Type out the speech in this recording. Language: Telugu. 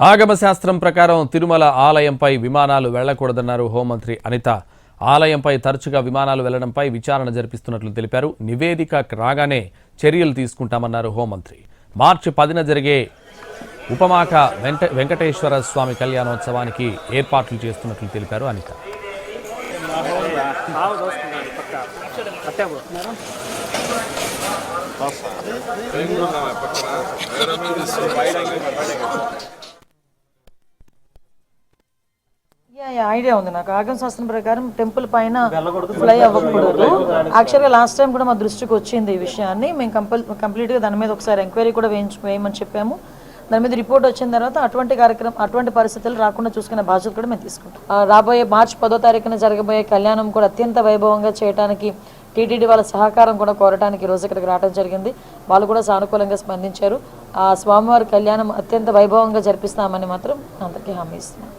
ఆగమ శాస్త్రం ప్రకారం తిరుమల ఆలయంపై విమానాలు వెళ్ళకూడదన్నారు హోంమంత్రి అనిత. ఆలయంపై తరచుగా విమానాలు వెళ్ళడంపై విచారణ జరిపిస్తున్నట్లు తెలిపారు. నివేదిక రాగానే చర్యలు తీసుకుంటామన్నారు హోంమంత్రి. మార్చి పదిన జరిగే ఉపమాక వెంట వెంకటేశ్వర స్వామి కళ్యాణోత్సవానికి ఏర్పాట్లు చేస్తున్నట్లు తెలిపారు అనిత. ఐడియా ఉంది నాకు. ఆగమ శాస్త్రం ప్రకారం టెంపుల్ పైన ఫ్లై అవ్వకూడదు. యాక్చువల్గా లాస్ట్ టైం కూడా మా దృష్టికి వచ్చింది ఈ విషయాన్ని. మేము కంపల్ కంప్లీట్గా దాని మీద ఒకసారి ఎంక్వైరీ కూడా వేయించు వేయమని చెప్పాము. దాని మీద రిపోర్ట్ వచ్చిన తర్వాత అటువంటి కార్యక్రమం అటువంటి పరిస్థితులు రాకుండా చూసుకునే బాధ్యత కూడా మేము తీసుకుంటాం. రాబోయే మార్చి పదో తారీఖున జరగబోయే కళ్యాణం కూడా అత్యంత వైభవంగా చేయడానికి టీటీడీ వాళ్ళ సహకారం కూడా కోరడానికి ఈ రోజు ఇక్కడికి రావడం జరిగింది. వాళ్ళు కూడా సానుకూలంగా స్పందించారు. ఆ స్వామివారి కళ్యాణం అత్యంత వైభవంగా జరిపిస్తామని మాత్రం అందరికీ హామీ ఇస్తున్నాం.